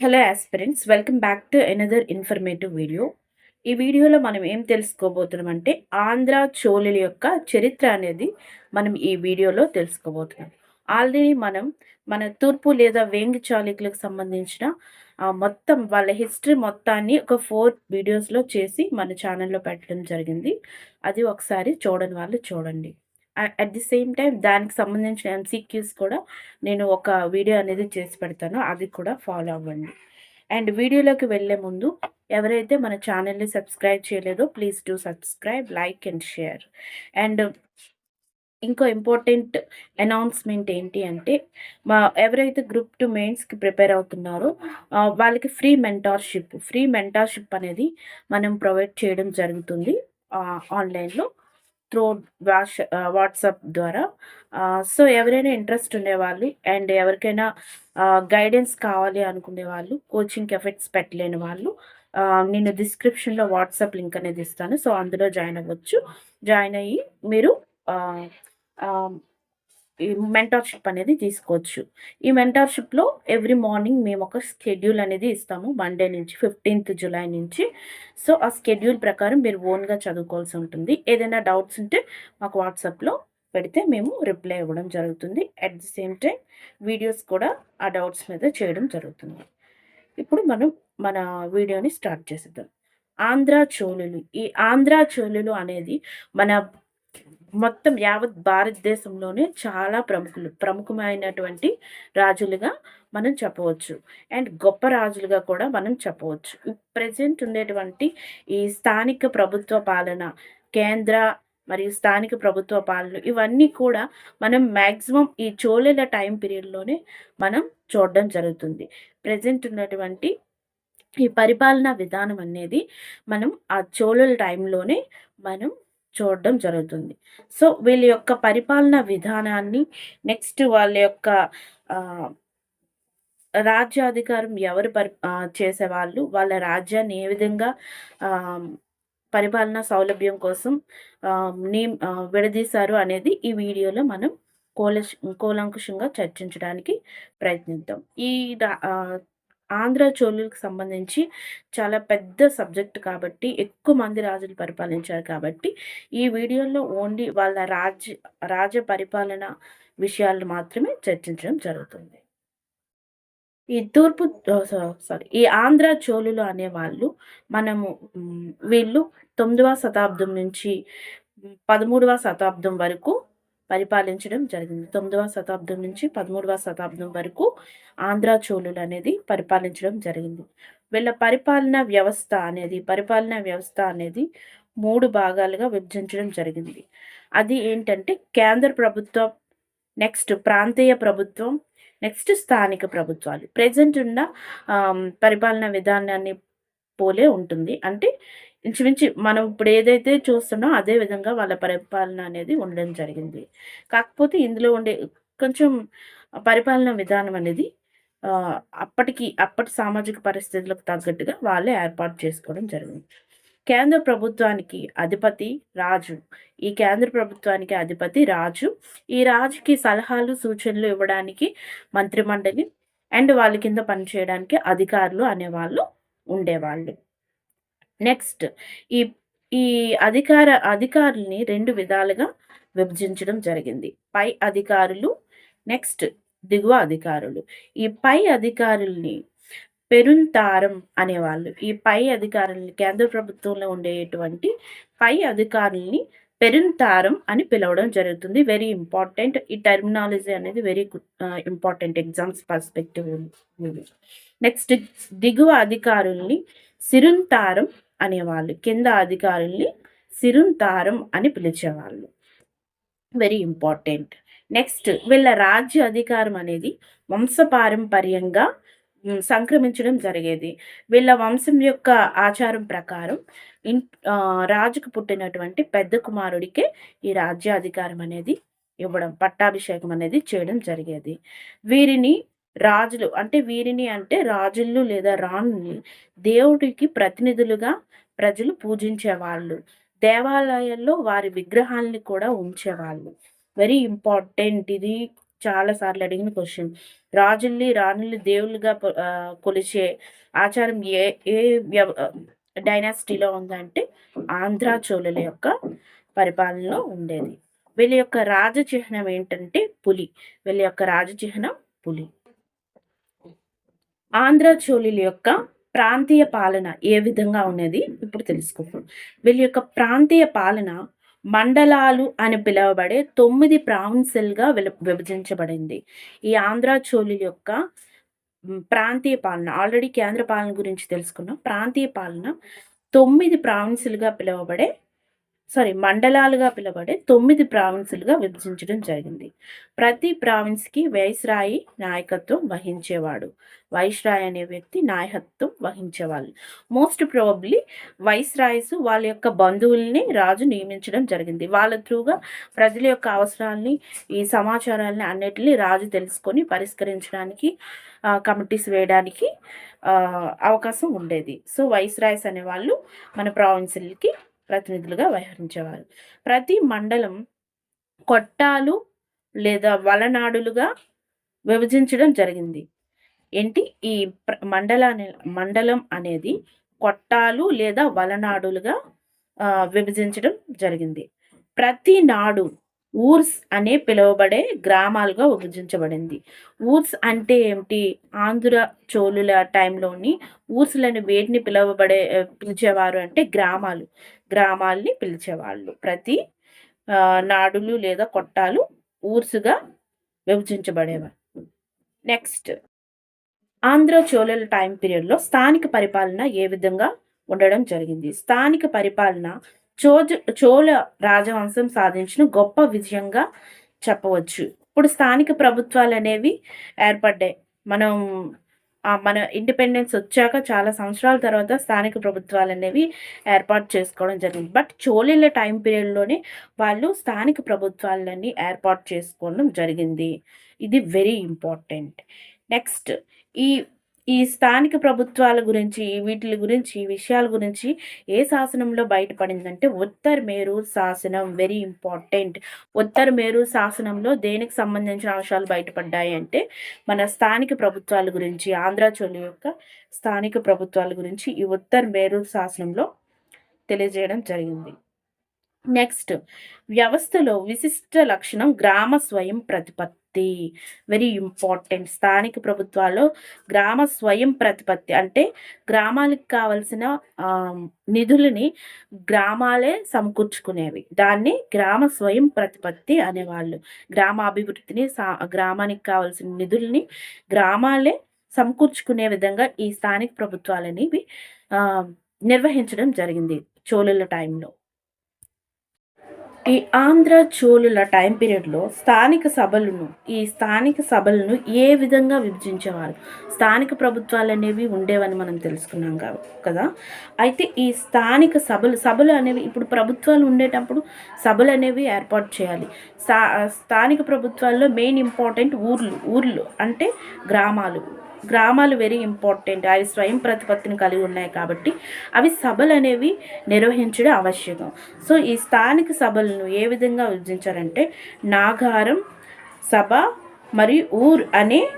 Hello aspirants welcome back to another informative video ఈ వీడియోలో మనం ఏం తెలుసుకోబోతున్నాం అంటే ఆంధ్ర చోళుల యొక్క చరిత్ర అనేది మనం ఈ వీడియోలో తెలుసుకోబోతున్నాం. ఆల్రెడీ మనం మన తూర్పు లేదా వేంగి చాళుక్యులకు సంబంధించిన మొత్తం వాళ్ళ హిస్టరీ మొత్తాన్ని ఒక ఫోర్ వీడియోస్లో చేసి మన ఛానల్లో పెట్టడం జరిగింది. అది ఒకసారి చూడని వాళ్ళు చూడండి. అట్ ది సేమ్ టైం దానికి సంబంధించిన ఎంసీక్యూస్ కూడా నేను ఒక వీడియో అనేది చేసి పెడతాను. అది కూడా ఫాలో అవ్వండి. అండ్ వీడియోలోకి వెళ్ళే ముందు ఎవరైతే మన ఛానల్ని సబ్స్క్రైబ్ చేయలేదో please do subscribe like and share and ఇంకో ఇంపార్టెంట్ అనౌన్స్మెంట్ ఏంటి అంటే మా ఎవరైతే గ్రూప్ టు మెయిన్స్కి ప్రిపేర్ అవుతున్నారో వాళ్ళకి ఫ్రీ మెంటార్షిప్ ఫ్రీ మెంటార్షిప్ అనేది మనం ప్రొవైడ్ చేయడం జరుగుతుంది ఆన్లైన్లో త్రూ వాట్స్ వాట్సాప్ ద్వారా. సో ఎవరైనా ఇంట్రెస్ట్ ఉండేవాళ్ళు అండ్ ఎవరికైనా గైడెన్స్ కావాలి అనుకునే వాళ్ళు కోచింగ్ ఎఫెక్ట్స్ పెట్టలేని వాళ్ళు నేను డిస్క్రిప్షన్లో వాట్సాప్ లింక్ అనేది ఇస్తాను. సో అందులో జాయిన్ అవ్వచ్చు. జాయిన్ అయ్యి మీరు మెంటార్షిప్ అనేది తీసుకోవచ్చు. ఈ మెంటార్షిప్లో ఎవ్రీ మార్నింగ్ మేము ఒక స్కెడ్యూల్ అనేది ఇస్తాము మండే నుంచి ఫిఫ్టీన్త్ జూలై నుంచి. సో ఆ స్కెడ్యూల్ ప్రకారం మీరు ఓన్గా చదువుకోవాల్సి ఉంటుంది. ఏదైనా డౌట్స్ ఉంటే మాకు వాట్సాప్లో పెడితే మేము రిప్లై ఇవ్వడం జరుగుతుంది. At the same time videos కూడా ఆ డౌట్స్ మీద చేయడం జరుగుతుంది. ఇప్పుడు మనం మన వీడియోని స్టార్ట్ చేసేద్దాం. ఆంధ్ర చోళులు. ఈ ఆంధ్ర చోళులు అనేది మన మొత్తం యావత్ భారతదేశంలోనే చాలా ప్రముఖులు ప్రముఖమైనటువంటి రాజులుగా మనం చెప్పవచ్చు. అండ్ గొప్ప రాజులుగా కూడా మనం చెప్పవచ్చు. ప్రజెంట్ ఉండేటువంటి ఈ స్థానిక ప్రభుత్వ పాలన కేంద్ర మరియు స్థానిక ప్రభుత్వ పాలన ఇవన్నీ కూడా మనం మ్యాక్సిమం ఈ చోళుల టైం పీరియడ్లోనే మనం చూడడం జరుగుతుంది. ప్రజెంట్ ఉన్నటువంటి ఈ పరిపాలనా విధానం అనేది మనం ఆ చోళుల టైంలోనే మనం చూడడం జరుగుతుంది. సో వీళ్ళ యొక్క పరిపాలన విధానాన్ని నెక్స్ట్ వాళ్ళ యొక్క రాజ్యాధికారం ఎవరు పరి చేసేవాళ్ళు వాళ్ళ రాజ్యాన్ని ఏ విధంగా పరిపాలన సౌలభ్యం కోసం నేమ్ నీ విడదీశారు అనేది ఈ వీడియోలో మనం కోల కూలంకుషంగా చర్చించడానికి ప్రయత్నిద్దాం. ఈ ఆంధ్ర చోళులకు సంబంధించి చాలా పెద్ద సబ్జెక్ట్ కాబట్టి ఎక్కువ మంది రాజులు పరిపాలించారు కాబట్టి ఈ వీడియోలో ఓన్లీ వాళ్ళ రాజ్య రాజ పరిపాలన విషయాలు మాత్రమే చర్చించడం జరుగుతుంది. ఈ తూర్పు సారీ ఈ ఆంధ్ర చోళులు అనేవాళ్ళు మనము వీళ్ళు తొమ్మిదవ శతాబ్దం నుంచి పదమూడవ శతాబ్దం వరకు పరిపాలించడం జరిగింది. తొమ్మిదవ శతాబ్దం నుంచి పదమూడవ శతాబ్దం వరకు ఆంధ్ర చోళులు అనేది పరిపాలించడం జరిగింది. వీళ్ళ పరిపాలనా వ్యవస్థ అనేది పరిపాలనా వ్యవస్థ అనేది మూడు భాగాలుగా విభజించడం జరిగింది. అది ఏంటంటే కేంద్ర ప్రభుత్వం నెక్స్ట్ ప్రాంతీయ ప్రభుత్వం నెక్స్ట్ స్థానిక ప్రభుత్వాలు. ప్రజెంట్ ఉన్న పరిపాలన విధానాన్ని పోలే ఉంటుంది. అంటే ఇంచుమించి మనం ఇప్పుడు ఏదైతే చూస్తున్నామో అదే విధంగా వాళ్ళ పరిపాలన అనేది ఉండడం జరిగింది. కాకపోతే ఇందులో ఉండే కొంచెం పరిపాలన విధానం అనేది అప్పటికి అప్పటి సామాజిక పరిస్థితులకు తగ్గట్టుగా వాళ్ళే ఏర్పాటు చేసుకోవడం జరిగింది. కేంద్ర ప్రభుత్వానికి అధిపతి రాజు ఈ కేంద్ర ప్రభుత్వానికి అధిపతి రాజు ఈ రాజుకి సలహాలు సూచనలు ఇవ్వడానికి మంత్రిమండలి అండ్ వాళ్ళ కింద పనిచేయడానికి అధికారులు అనేవాళ్ళు ఉండేవాళ్ళు. నెక్స్ట్ ఈ ఈ అధికార అధికారుల్ని రెండు విధాలుగా విభజించడం జరిగింది. పై అధికారులు నెక్స్ట్ దిగువ అధికారులు. ఈ పై అధికారుల్ని పెరుంతారం అనేవాళ్ళు. ఈ పై అధికారుల్ని కేంద్ర ప్రభుత్వంలో ఉండేటువంటి పై అధికారుల్ని పెరుంతారం అని పిలవడం జరుగుతుంది. వెరీ ఇంపార్టెంట్ ఈ టెర్మినాలజీ అనేది very important exams perspective next దిగువ అధికారుల్ని సిరుంతారం అనేవాళ్ళు. కింద అధికారుల్ని సిరుంతారం అని పిలిచేవాళ్ళు. Very important. నెక్స్ట్ వీళ్ళ రాజ్య అధికారం అనేది వంశపారంపర్యంగా సంక్రమించడం జరిగేది. వీళ్ళ వంశం యొక్క ఆచారం ప్రకారం ఇన్ రాజుకు పుట్టినటువంటి పెద్ద కుమారుడికే ఈ రాజ్యాధికారం అనేది ఇవ్వడం పట్టాభిషేకం అనేది చేయడం జరిగేది. వీరిని రాజులు. అంటే వీరిని అంటే రాజులు లేదా రాణుల్ని దేవుడికి ప్రతినిధులుగా ప్రజలు పూజించేవాళ్ళు. దేవాలయాల్లో వారి విగ్రహాలని కూడా ఉంచేవాళ్ళు. Very important. ఇది చాలా సార్లు అడిగిన క్వశ్చన్. రాజుల్ని రాణుల్ని దేవుళ్ళుగా కొలిచే ఆచారం ఏ ఏ వ్యవ డైనాసిటీలో ఉందంటే ఆంధ్ర చోళుల యొక్క పరిపాలనలో ఉండేది. వీళ్ళ యొక్క రాజ చిహ్నం ఏంటంటే పులి. వీళ్ళ యొక్క రాజ చిహ్నం పులి. ఆంధ్ర చోళుల యొక్క ప్రాంతీయ పాలన ఏ విధంగా ఉన్నది ఇప్పుడు తెలుసుకుందాం. వీళ్ళ యొక్క ప్రాంతీయ పాలన మండలాలు అని పిలువబడే తొమ్మిది ప్రావిన్సులుగా విభజించబడింది. ఈ ఆంధ్ర చోళుల యొక్క ప్రాంతీయ పాలన ఆల్రెడీ కేంద్ర పాలన గురించి తెలుసుకున్నాం ప్రాంతీయ పాలన తొమ్మిది ప్రావిన్సులుగా పిలువబడే సారీ మండలాలుగా పిలువబడే తొమ్మిది ప్రావిన్సులుగా విభజించడం జరిగింది. ప్రతి ప్రావిన్స్కి వైస్రాయి నాయకత్వం వహించేవాడు. వైస్రాయ్ అనే వ్యక్తి నాయకత్వం వహించేవాళ్ళు. మోస్ట్ ప్రాబబ్లీ వైస్రాయ్స్ వాళ్ళ యొక్క బంధువుల్ని రాజు నియమించడం జరిగింది. వాళ్ళ త్రూగా ప్రజల యొక్క అవసరాలని ఈ సమాచారాలని అన్నిటిని రాజు తెలుసుకొని పరిష్కరించడానికి కమిటీస్ వేయడానికి అవకాశం ఉండేది. సో వైస్రాయ్స్ అనేవాళ్ళు మన ప్రావిన్సులకి ప్రతినిధులుగా వ్యవహరించేవారు. ప్రతి మండలం కొట్టాలు లేదా వలనాడులుగా విభజించడం జరిగింది. ఏంటి? ఈ ప్ర- మండలాన్ని మండలం అనేది కొట్టాలు లేదా వలనాడులుగా విభజించడం జరిగింది. ప్రతి నాడు ఊర్స్ అనే పిలువబడే గ్రామాలుగా విభజించబడింది. ఊర్స్ అంటే ఏమిటి? ఆంధ్ర చోళుల టైంలోని ఊర్సులని వేటిని పిలువబడే పిలిచేవారు అంటే గ్రామాలు. గ్రామాల్ని పిలిచేవాళ్ళు. ప్రతి నాడులు లేదా కొట్టాలు ఊర్సుగా విభజించబడేవారు. నెక్స్ట్. ఆంధ్ర చోళుల టైం పీరియడ్లో స్థానిక పరిపాలన ఏ విధంగా ఉండడం జరిగింది? స్థానిక పరిపాలన చోజ చోళ రాజవంశం సాధించిన గొప్ప విజయంగా చెప్పవచ్చు. ఇప్పుడు స్థానిక ప్రభుత్వాలు అనేవి ఏర్పడ్డాయి. మనం మన ఇండిపెండెన్స్ వచ్చాక చాలా సంవత్సరాల తర్వాత స్థానిక ప్రభుత్వాలు అనేవి ఏర్పాటు చేసుకోవడం జరిగింది. బట్ చోళీల టైం పీరియడ్లోనే వాళ్ళు స్థానిక ప్రభుత్వాలన్నీ ఏర్పాటు చేసుకోవడం జరిగింది. ఇది వెరీ ఇంపార్టెంట్. నెక్స్ట్ ఈ ఈ స్థానిక ప్రభుత్వాల గురించి వీటి గురించి విషయాల గురించి ఏ శాసనంలో బయటపడిందంటే ఉత్తర్ మేరూర్ శాసనం వెరీ ఇంపార్టెంట్ ఉత్తర్ మేరూర్ శాసనంలో దేనికి సంబంధించిన అంశాలు బయటపడ్డాయి అంటే మన స్థానిక ప్రభుత్వాల గురించి ఆంధ్రాచోళ యొక్క స్థానిక ప్రభుత్వాల గురించి ఈ ఉత్తర్ మేరూర్ శాసనంలో తెలియజేయడం జరిగింది. నెక్స్ట్ వ్యవస్థలో విశిష్ట లక్షణం గ్రామ స్వయం ప్రతిపత్తి. వెరీ ఇంపార్టెంట్ స్థానిక ప్రభుత్వాల్లో గ్రామ స్వయం ప్రతిపత్తి అంటే గ్రామాలకు కావలసిన నిధులని గ్రామాలే సమకూర్చుకునేవి. దాన్ని గ్రామ స్వయం ప్రతిపత్తి అనేవాళ్ళు. గ్రామ అభివృద్ధిని సా గ్రామానికి కావాల్సిన నిధుల్ని గ్రామాలే సమకూర్చుకునే విధంగా ఈ స్థానిక ప్రభుత్వాలు అనేవి నిర్వహించడం జరిగింది చోళుల టైంలో. ఈ ఆంధ్ర చోళుల టైం పీరియడ్లో స్థానిక సభలను ఈ స్థానిక సభలను ఏ విధంగా విభజించేవారు? స్థానిక ప్రభుత్వాలు అనేవి ఉండేవని మనం తెలుసుకున్నాం కా- కదా? అయితే ఈ స్థానిక సభలు సభలు అనేవి ఇప్పుడు ప్రభుత్వాలు ఉండేటప్పుడు సభలు అనేవి ఏర్పాటు చేయాలి. స్థానిక ప్రభుత్వాల్లో మెయిన్ ఇంపార్టెంట్ ఊర్లు ఊర్లు అంటే గ్రామాలు. గ్రామాలు వెరీ ఇంపార్టెంట్ అవి స్వయం ప్రతిపత్తిని కలిగి ఉన్నాయి కాబట్టి అవి సభలు అనేవి నిర్వహించడం ఆవశ్యకం. సో ఈ స్థానిక సభలను ఏ విధంగా విభజించారంటే నాగారం సభ మరియు ఊర్ అనే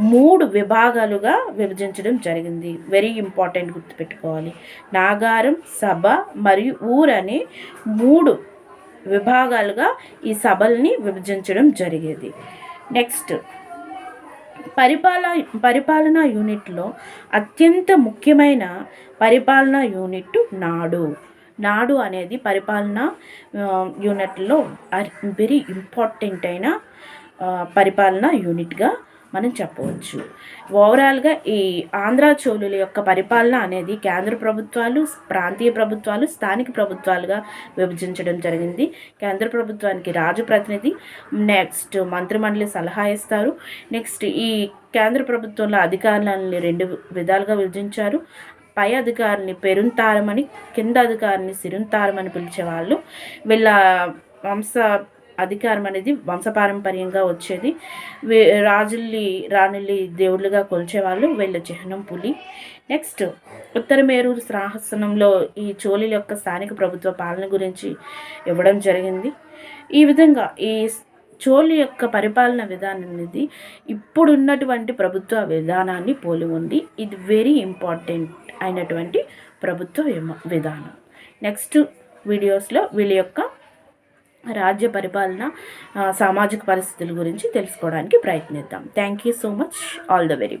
మూడు విభాగాలుగా విభజించడం జరిగింది. వెరీ ఇంపార్టెంట్ గుర్తుపెట్టుకోవాలి. నాగారం సభ మరియు ఊర్ అనే మూడు విభాగాలుగా ఈ సభల్ని విభజించడం జరిగేది. నెక్స్ట్ పరిపాలన పరిపాలనా యూనిట్లో అత్యంత ముఖ్యమైన పరిపాలనా యూనిట్ నాడు. నాడు అనేది పరిపాలన యూనిట్లో వెరీ ఇంపార్టెంట్ అయిన పరిపాలనా యూనిట్గా మనం చెప్పవచ్చు. ఓవరాల్గా ఈ ఆంధ్ర చోళుల యొక్క పరిపాలన అనేది కేంద్ర ప్రభుత్వాలు ప్రాంతీయ ప్రభుత్వాలు స్థానిక ప్రభుత్వాలుగా విభజించడం జరిగింది. కేంద్ర ప్రభుత్వానికి రాజు ప్రతినిధి నెక్స్ట్ మంత్రిమండలి సలహా ఇస్తారు. నెక్స్ట్ ఈ కేంద్ర ప్రభుత్వంలో అధికారులని రెండు విధాలుగా విభజించారు. పై అధికారిని పెరుంతారమని కింద అధికారిని సిరుంతారమని పిలిచేవాళ్ళు. వీళ్ళ వంశ అధికారం అనేది వంశపారంపర్యంగా వచ్చేది. రాజుల్ని రాణుల్ని దేవుళ్ళుగా కొలిచేవాళ్ళు వీళ్ళ చిహ్నం పులి. నెక్స్ట్ ఉత్తర మేరూరు శాసనంలో ఈ చోళీల యొక్క స్థానిక ప్రభుత్వ పాలన గురించి ఇవ్వడం జరిగింది. ఈ విధంగా ఈ చోళి యొక్క పరిపాలన విధానం అనేది ఇప్పుడున్నటువంటి ప్రభుత్వ విధానాన్ని పోలి ఉంది. ఇది వెరీ ఇంపార్టెంట్ అయినటువంటి ప్రభుత్వ విధానం. నెక్స్ట్ వీడియోస్లో వీళ్ళ యొక్క రాజ్య పరిపాలన సామాజిక పరిస్థితుల గురించి తెలుసుకోవడానికి ప్రయత్నిద్దాం. Thank you so much all the very